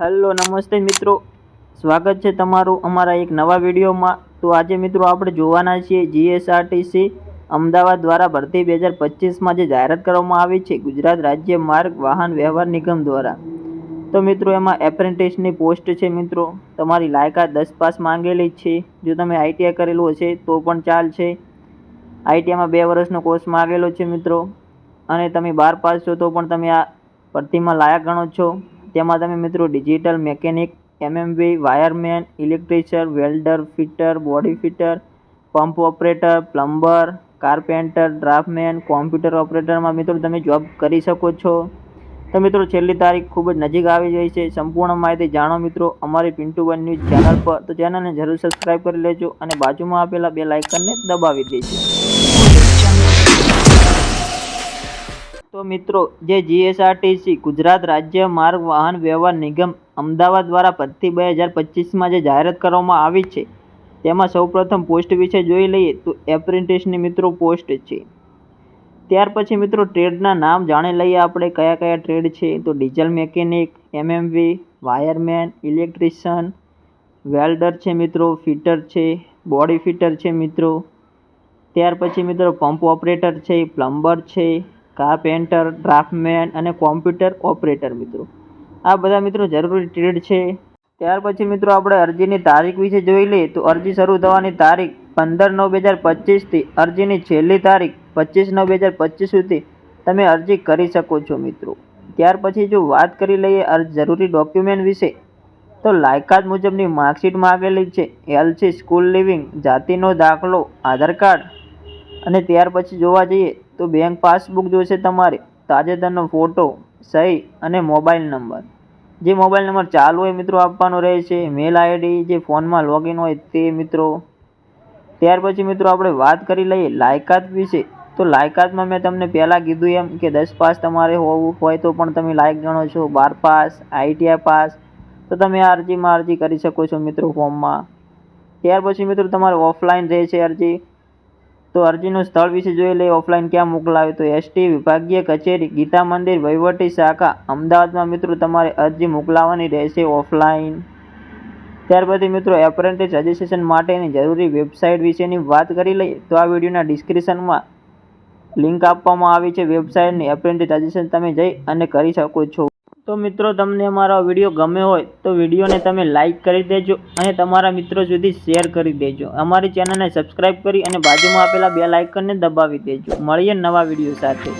Hello, નમસ્તે મિત્રો. સ્વાગત છે તમારું અમારા એક નવા વિડીયોમાં. તો આજે મિત્રો આપણે જોવાના છીએ જીએસઆરટીસી અમદાવાદ દ્વારા ભરતી બે હજાર પચીસમાં જે જાહેરાત કરવામાં આવી છે ગુજરાત રાજ્ય માર્ગ વાહન વ્યવહાર નિગમ દ્વારા. તો મિત્રો એમાં એપ્રેન્ટિસની પોસ્ટ છે મિત્રો. તમારી લાયકાત દસ પાસ માંગેલી છે. જો તમે આઈટીઆઈ કરેલું હશે તો પણ ચાલશે. આઈટીઆઈમાં બે વર્ષનો કોર્સ માંગેલો છે મિત્રો. અને તમે બાર પાસ છો તો પણ તમે આ ભરતીમાં લાયક ગણો છો. તેમાં તમે મિત્રો digital mechanic MMV wireman, electrician, welder, fitter, body fitter, pump operator, plumber, carpenter, draftman, computer ઓપરેટરમાં મિત્રો તમે જોબ કરી શકો છો. તો મિત્રો છેલ્લી તારીખ ખૂબ જ નજીક આવી ગઈ છે. સંપૂર્ણ માહિતી જાણો મિત્રો અમારી પિન્ટુ વન ન્યૂઝ ચેનલ પર. તો ચેનલને જરૂર સબસ્ક્રાઇબ કરી લેજો અને બાજુમાં આપેલા બે લાઇકનને દબાવી દેજો. તો મિત્રો, જે જીએસઆરટીસી ગુજરાત રાજ્ય માર્ગ વાહન વ્યવહાર નિગમ અમદાવાદ દ્વારા પદથી બે હજાર પચીસમાં જે જાહેરાત કરવામાં આવી છે, તેમાં સૌપ્રથમ પોસ્ટ વિશે જોઈ લઈએ તો એપ્રેન્ટિસની મિત્રો પોસ્ટ છે. ત્યાર પછી મિત્રો, ટ્રેડના નામ જાણી લઈએ આપણે કયા કયા ટ્રેડ છે. તો diesel mechanic, MMV, wireman, electrician, welder છે મિત્રો, ફિટર છે, બોડી ફિટર છે મિત્રો. ત્યાર પછી મિત્રો, પંપ ઓપરેટર છે, પ્લમ્બર છે કાર્પેન્ટર ડ્રાફ્ટમેન અને કોમ્પ્યુટર ઓપરેટર મિત્રો. આ બધા મિત્રો જરૂરી ટ્રેડ છે. ત્યાર પછી મિત્રો આપણે અરજીની તારીખ વિશે જોઈ લઈએ તો અરજી શરૂ થવાની તારીખ પંદર નવ બે હજાર પચીસથી અરજીની છેલ્લી તારીખ પચીસ નવ બે હજાર પચીસ સુધી તમે અરજી કરી શકો છો મિત્રો. ત્યાર પછી જો વાત કરી લઈએ અરજ જરૂરી ડોક્યુમેન્ટ વિશે, તો લાયકાત મુજબની માર્કશીટ માગેલી છે એલસી સ્કૂલ લિવિંગ જાતિનો દાખલો, આધાર કાર્ડ અને ત્યાર પછી જોવા જઈએ તો બેંક પાસબુક જોશે તમારે, તાજેતરનો ફોટો સહી અને મોબાઈલ નંબર જે મોબાઈલ નંબર ચાલુ હોય મિત્રો આપવાનો રહે છે મેલ આઈડી જે ફોનમાં લોગિન હોય તે મિત્રો. ત્યાર પછી મિત્રો આપણે વાત કરી લઈએ લાયકાત વિશે. તો લાયકાતમાં મેં તમને પહેલાં કીધું એમ કે દસ પાસ તમારે હોવું હોય તો પણ તમે લાયક ગણો છો. બાર પાસ આઈટીઆઈ પાસ, તો તમે અરજીમાં અરજી કરી શકો છો મિત્રો ફોર્મમાં ત્યાર પછી મિત્રો તમારે ઓફલાઈન રહેશે અરજી. તો અરજીનું સ્થળ વિશે જોઈ લઈએ ઓફલાઈન ક્યાં મોકલાવે તો એસટી વિભાગીય કચેરી, ગીતા મંદિર, વહીવટી શાખા. અમદાવાદમાં મિત્રો તમારે અરજી મોકલાવવાની રહેશે ઓફલાઈન ત્યાર પછી મિત્રો એપ્રેન્ટિસ રજિસ્ટ્રેશન માટેની જરૂરી વેબસાઇટ વિશેની વાત કરી લઈએ તો આ વિડીયોના ડિસ્ક્રિપ્શનમાં લિંક આપવામાં આવી છે. વેબસાઇટની એપ્રેન્ટિસ રજિસ્ટ્રેશન તમે જઈ અને કરી શકો છો. તો મિત્રો, તમને અમારો વીડિયો ગમે હોય તો વિડીયોને તમે લાઈક કરી દેજો અને તમારા મિત્રો સુધી શેર કરી દેજો. અમારી ચેનલને સબસ્ક્રાઈબ કરી અને બાજુમાં આપેલા બે લાઇકનને દબાવી દેજો. મળીએ નવા વીડિયો સાથે.